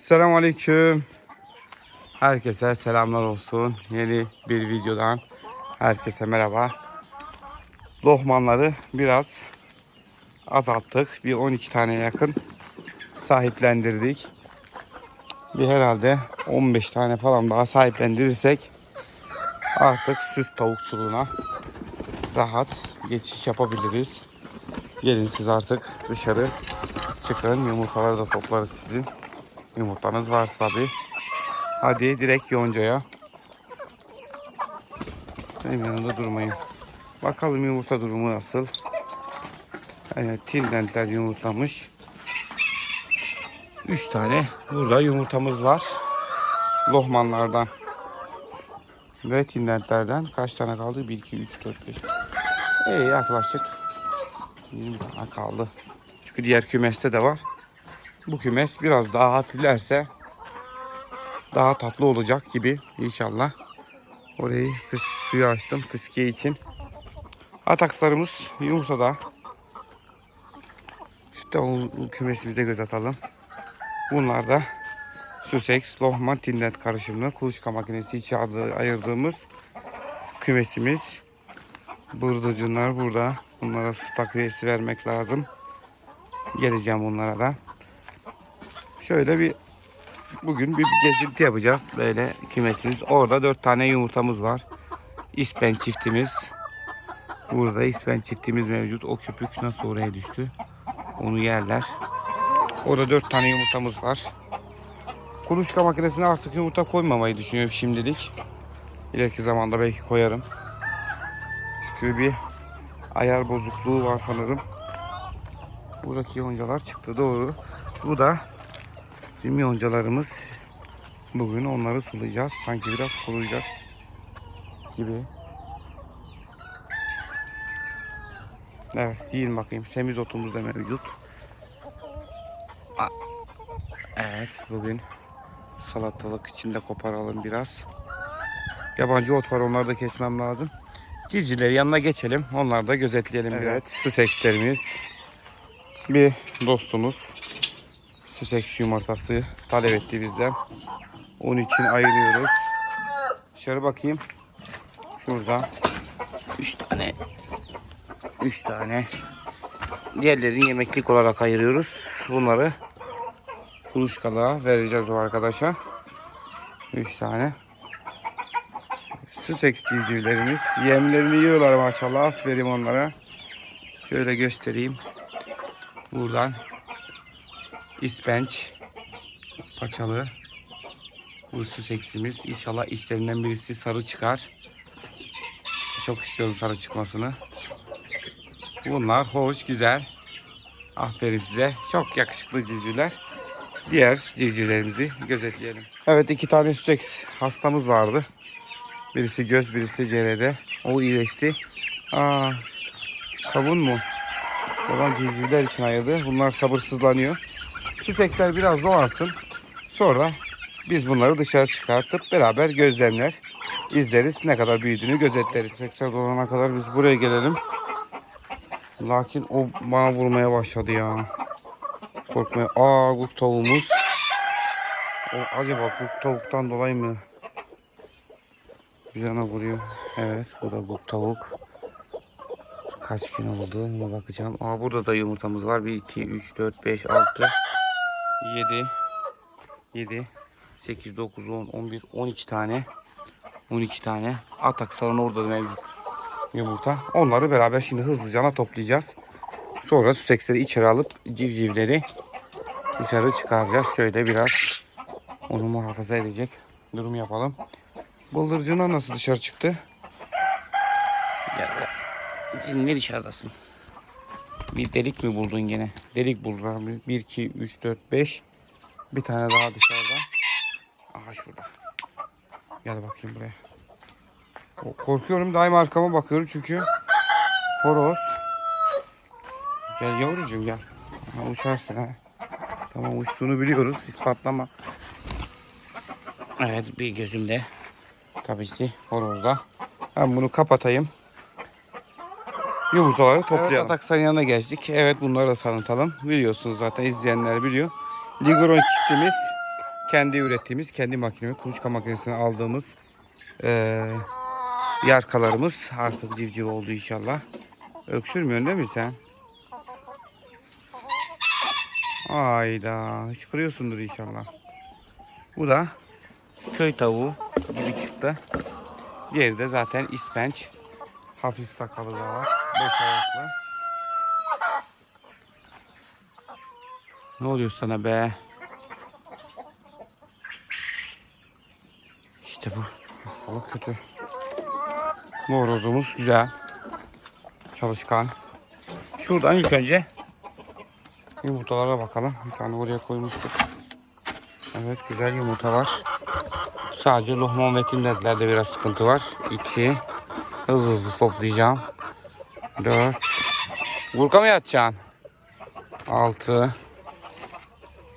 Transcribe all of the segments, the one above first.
Selamünaleyküm. Herkese selamlar olsun. Yeni bir videodan herkese merhaba. Lohmanları biraz azalttık. Bir 12 tane yakın sahiplendirdik. Bir herhalde 15 tane falan daha sahiplendirirsek artık süs tavukçuluğuna rahat geçiş yapabiliriz. Gelin siz artık dışarı çıkın. Yumurtaları da toplarız sizin. Yumurtanız varsa tabi. Hadi direkt yoncaya. Benim yanında durmayın. Bakalım yumurta durumu nasıl. Evet, tindentler yumurtlamış. 3 tane burada yumurtamız var. Lohmanlardan. Ve tindentlerden kaç tane kaldı? 1, 2, 3, 4, 5. İyi yaklaşık 20 tane kaldı. Çünkü diğer kümeste de var. Bu kümes biraz daha hafiflerse daha tatlı olacak gibi inşallah. Orayı fıs suyu açtım fıskiye için. Atakslarımız yumurtada. İşte o kümesimize göz atalım. Bunlar da Sussex, Lohman, Tindet karışımlı kuluçka makinesi içi ayırdığımız kümesimiz. Bırdıcınlar burada. Bunlara su takviyesi vermek lazım. Geleceğim bunlara da. Şöyle bir bugün bir gezinti yapacağız. Böyle kümesimiz. Orada dört tane yumurtamız var. İspen çiftimiz. Burada ispen çiftimiz mevcut. O köpük nasıl oraya düştü? Onu yerler. Orada dört tane yumurtamız var. Kuluçka makinesine artık yumurta koymamayı düşünüyorum şimdilik. İleriki zamanda belki koyarım. Çünkü bir ayar bozukluğu var sanırım. Buradaki yoncalar çıktı doğru. Bu da bizim yoncalarımız. Bugün onları sulayacağız. Sanki biraz kuruyacak gibi. Evet yiyin bakayım. Semiz otumuz da mevcut. A- Evet bugün salatalık içinde koparalım biraz. Yabancı ot var onları da kesmem lazım. Civcivleri yanına geçelim. Onları da gözetleyelim biraz. Susekslerimiz. Bir dostumuz Sussex yumurtası talep etti bizden. Onun için ayırıyoruz. Şöyle bakayım. Şurada 3 tane 3 tane diğerlerini yemeklik olarak ayırıyoruz. Bunları kuluçkalığa vereceğiz o arkadaşa. 3 tane. Sussex civcivlerimiz. Yemlerini yiyorlar maşallah. Aferin onlara. Şöyle göstereyim. Buradan ispenç paçalı bu Sussex'imiz. İnşallah içlerinden birisi sarı çıkar. Çünkü çok istiyorum sarı çıkmasını. Bunlar hoş, güzel. Aferin size. Çok yakışıklı civcivler. Diğer civcivlerimizi gözetleyelim. Evet iki tane Sussex hastamız vardı. Birisi göz, birisi cerede. O iyileşti. Aa, kavun mu? Yaban civcivler için ayırdı. Bunlar sabırsızlanıyor. Sussex'ler biraz dolansın. Sonra biz bunları dışarı çıkartıp beraber gözlemler, izleriz. Ne kadar büyüdüğünü gözetleriz. Sussex'ler dolana kadar biz buraya gelelim. Lakin o bana vurmaya başladı ya. Korkmaya. Aa kurt tavuğumuz. O acaba kurt tavuktan dolayı mı bir yana vuruyor? Evet bu da kurt tavuk. Kaç gün oldu ona bakacağım. Aa burada da yumurtamız var. 1, 2, 3, 4, 5, 6, 7, 7, 8, 9, 10, 11, 12 tane. 12 tane. Atak salonu orada da mevcut yumurta. Onları beraber şimdi hızlıca toplayacağız. Sonra süseksleri içeri alıp civcivleri dışarı çıkaracağız. Şöyle biraz onu muhafaza edecek durum yapalım. Bıldırcınlar nasıl dışarı çıktı? Gel. Sen ne dışarıdasın? Bir delik mi buldun gene? Delik buldular. 1, 2, 3, 4, 5. Bir tane daha dışarıda. Aha şurada. Gel bakayım buraya. Korkuyorum daima arkama bakıyorum çünkü horoz. Gel yavrucuğum gel. Ha, uçarsın ha. Tamam uçtuğunu biliyoruz. ispatlama. Evet bir gözümde. Tabii ki horozda. Ben bunu kapatayım. Yumurtaları toplayalım. Evet, Ataksan yanına geçtik. Evet bunları da tanıtalım. Biliyorsunuz zaten izleyenler biliyor. Ligoron çiftimiz. kendi ürettiğimiz, kendi makinemiz, kuluçka makinesini aldığımız eee yarkalarımız artık civciv oldu inşallah. Öksürmüyorsun değil mi sen? Ayda hıçkırıyorsundur inşallah. Bu da köy tavuğu gibi çıktı. Diğeri de zaten ispenç. Hafif sakalı da var. Boş ayaklı. Ne oluyor sana be? İşte bu. Hastalık kötü. Morozumuz güzel. Çalışkan. Şuradan ilk önce yumurtalara bakalım. Bir tane oraya koymuştuk. Evet güzel yumurtalar. Sadece lohman ve timletlerde biraz sıkıntı var. 2 Hızlı hızlı toplayacağım. 4 Burka mı yatacaksın? 6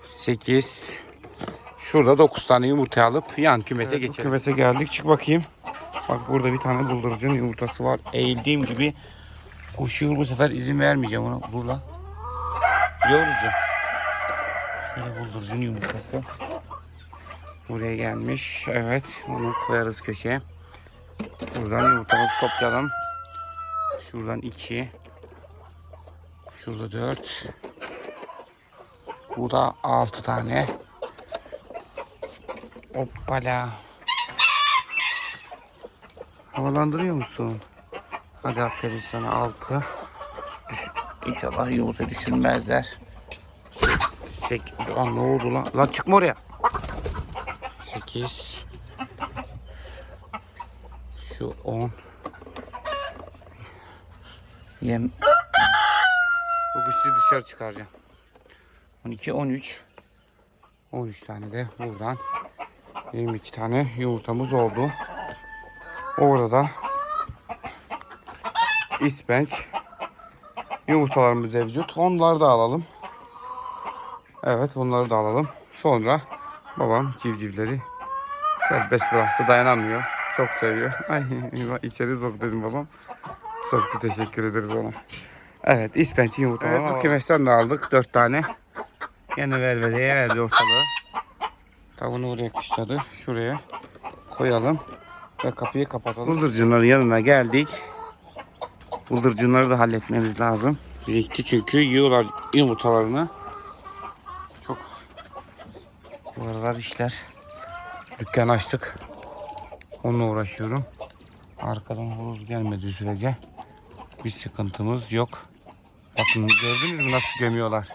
8 Şurada 9 tane yumurta alıp yan kümese geçelim. Kümese geldik. Çık bakayım. Bak burada bir tane buldurucun yumurtası var. Eğildiğim gibi koşuyor bu sefer izin vermeyeceğim ona. Dur lan. Yavrucu. Şöyle buldurucun yumurtası. Buraya gelmiş. Evet. Onu koyarız köşeye. Buradan yumurtamızı toplayalım. Şuradan iki. Şurada dört. Burada altı tane. Hoppala. Havalandırıyor musun? Hadi aferin sana altı. Düş, İnşallah yumurta düşürmezler. Sek, lan ne oldu lan? Lan çıkma oraya. Sekiz. Şu on. Yem. Bu üstü dışarı çıkaracağım. 12, 13. 13 tane de buradan 22 tane yumurtamız oldu. Orada da ispenç yumurtalarımız mevcut. Onları da alalım. Evet onları da alalım. Sonra babam civcivleri serbest bıraktı dayanamıyor. Çok seviyor. Ay içeri sok dedim babam. Soktu teşekkür ederiz ona. Evet ispenç yumurtaları evet, bu kümesten de aldık. Dört tane. Yine verveleye verdi ortalığı. Tavuğunu oraya kışladı. Şuraya koyalım. Ve kapıyı kapatalım. Bıldırcınların yanına geldik. Bıldırcınları da halletmemiz lazım. Birikti çünkü yiyorlar yumurtalarını. Çok bu aralar işler. Dükkan açtık. Onunla uğraşıyorum. Arkadan horoz gelmediği sürece bir sıkıntımız yok. Bakın gördünüz mü nasıl gömüyorlar.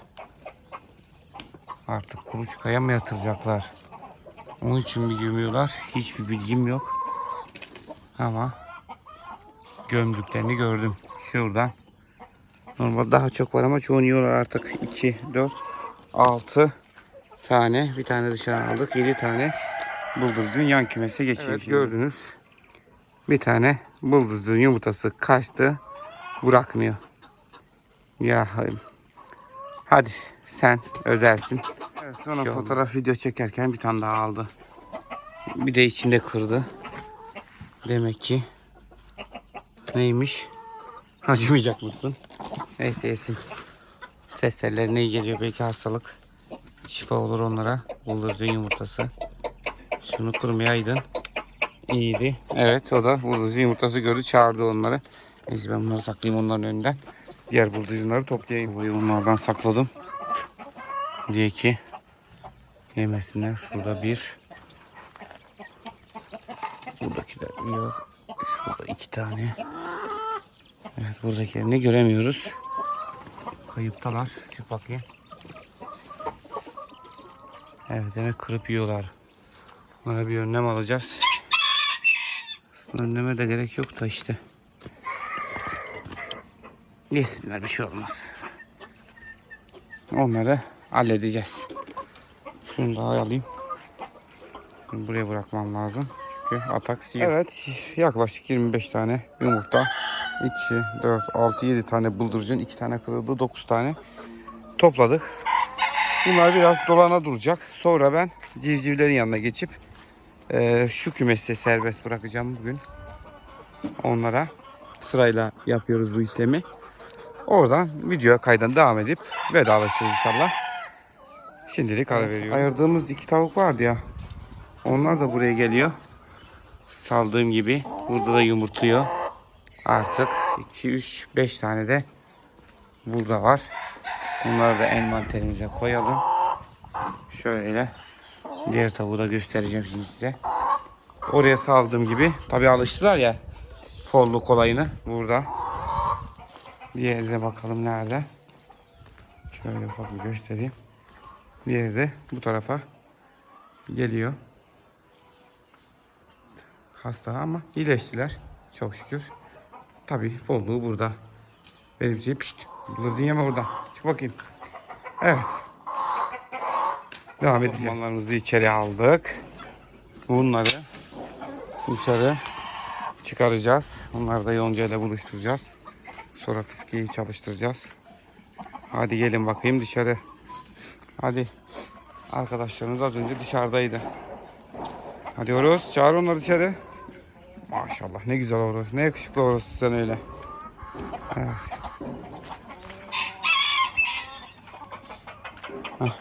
Artık kuluçkaya mı yatıracaklar? Onun için bir gömüyorlar. Hiçbir bilgim yok. Ama gömdüklerini gördüm. Şuradan. Normal daha çok var ama çoğunu yiyorlar artık. 2, 4, 6 tane. Bir tane dışarı aldık. 7 tane bıldırcın yan kümese geçiyor. Evet, gördünüz. Bir tane bıldırcın yumurtası kaçtı. Bırakmıyor. Ya hadi sen özelsin. Evet sonra Şu fotoğraf video çekerken bir tane daha aldı. Bir de içinde kırdı. Demek ki neymiş? Acımayacak mısın? Neyse yesin. Ses tellerine iyi geliyor. Belki hastalık. Şifa olur onlara. Bıldırcın yumurtası. Şunu kırmayaydın. İyiydi. Evet o da bıldırcın yumurtası gördü. Çağırdı onları. Neyse ben bunları saklayayım onların önünden. Diğer bıldırcınları toplayayım. Burayı onlardan sakladım. Diye ki yemesinler. Şurada bir. Buradakiler yiyor. Şurada iki tane. Evet buradakilerini göremiyoruz. Kayıptalar. Çık bakayım. Evet demek kırıp yiyorlar. Bunlara bir önlem alacağız. Aslında önleme de gerek yok da işte. Yesinler bir şey olmaz. Onları halledeceğiz. Şunu daha alayım. Bunu buraya bırakmam lazım. Çünkü atak yiyor. Evet yaklaşık 25 tane yumurta. 2, 4, 6, 7 tane bıldırcın, 2 tane kırıldı, 9 tane topladık. Bunlar biraz dolana duracak. Sonra ben civcivlerin yanına geçip e, şu kümesi serbest bırakacağım bugün. Onlara sırayla yapıyoruz bu işlemi. Oradan videoya kaydan devam edip vedalaşırız inşallah. Şimdilik ara veriyorum. Ayırdığımız iki tavuk vardı ya. Onlar da buraya geliyor. Saldığım gibi. Burada da yumurtluyor. Artık 2, 3, 5 tane de burada var. Bunları da envanterimize koyalım. Şöyle. Diğer tavuğu da göstereceğim şimdi size. Oraya saldığım gibi. Tabi alıştılar ya. Follu kolayını burada. Diğerine bakalım nerede. Şöyle ufak bir göstereyim. Diğeri de bu tarafa geliyor. Hasta ama iyileştiler. Çok şükür. Tabii folluğu burada. Benim şey pişt. Lızın yeme oradan. Çık bakayım. Evet. Devam edeceğiz. Ormanlarımızı içeri aldık. Bunları dışarı çıkaracağız. Onları da yoncayla buluşturacağız. Sonra fıskiyeyi çalıştıracağız. Hadi gelin bakayım dışarı. Hadi. Arkadaşlarınız az önce dışarıdaydı. Hadi Oros çağır onları dışarı. Maşallah ne güzel Oros. Ne yakışıklı Oros sen öyle. Evet. Hah,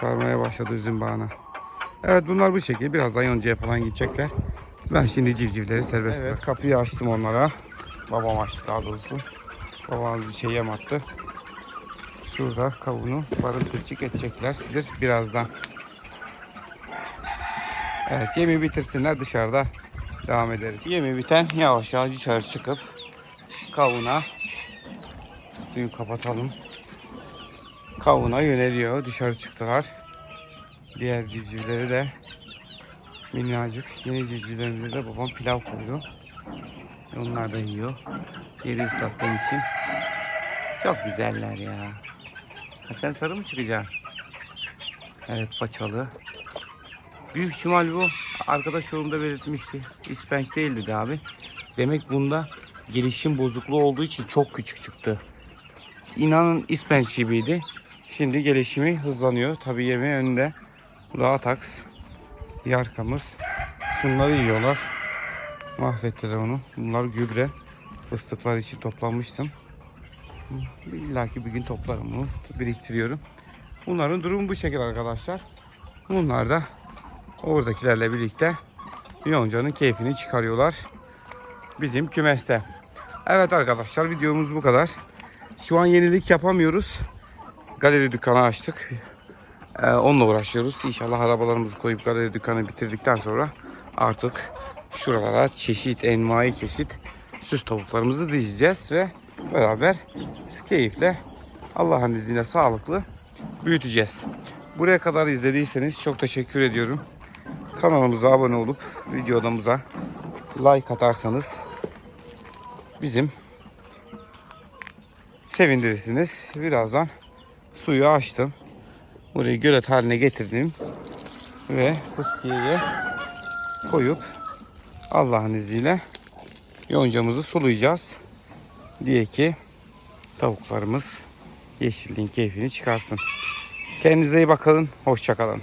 Çağırmaya başladı üzüm bağına. Evet bunlar bu şekilde. Birazdan yoncaya falan gidecekler. Ben şimdi civcivleri serbest Evet kapıyı açtım onlara. Babam açtı daha doğrusu. Babam bir şey yem attı. Şurada kavunu barındırıcık edecekler. Birazdan. Evet yemi bitirsinler dışarıda devam ederiz. Yemi biten yavaş yavaş dışarı çıkıp kavuna suyu kapatalım. Kavuna yöneliyor. Dışarı çıktılar. Diğer civcivleri de minnacık. Yeni civcivlerimize de babam pilav koydu. Onlar da yiyor. Yeri ıslattığım için. Çok güzeller ya. Ha, sen sarı mı çıkacaksın? Evet paçalı. Büyük ihtimal bu. Arkadaş yorumda belirtmişti. İspenç değildi abi. Demek bunda gelişim bozukluğu olduğu için çok küçük çıktı. İnanın ispenç gibiydi. Şimdi gelişimi hızlanıyor. Tabii yeme önünde. Bu da ataks. Şunları yiyorlar. Mahvettiler onu. Bunlar gübre. Fıstıklar için toplanmıştım. İlla ki bir gün toplarım bunu. Biriktiriyorum. Bunların durumu bu şekilde arkadaşlar. Bunlar da oradakilerle birlikte yoncanın keyfini çıkarıyorlar. Bizim kümeste. Evet arkadaşlar videomuz bu kadar. Şu an yenilik yapamıyoruz. Galeri dükkanı açtık. Ee, onunla uğraşıyoruz. İnşallah arabalarımızı koyup galeri dükkanı bitirdikten sonra artık şuralara çeşit, envai çeşit süs tavuklarımızı dizeceğiz ve beraber keyifle Allah'ın izniyle sağlıklı büyüteceğiz. Buraya kadar izlediyseniz çok teşekkür ediyorum. Kanalımıza abone olup videomuza like atarsanız bizim sevindirirsiniz. Birazdan suyu açtım. Burayı gölet haline getirdim. Ve fıskiyeye koyup Allah'ın izniyle yoncamızı sulayacağız. Diye ki tavuklarımız yeşilliğin keyfini çıkarsın. Kendinize iyi bakın. Hoşçakalın.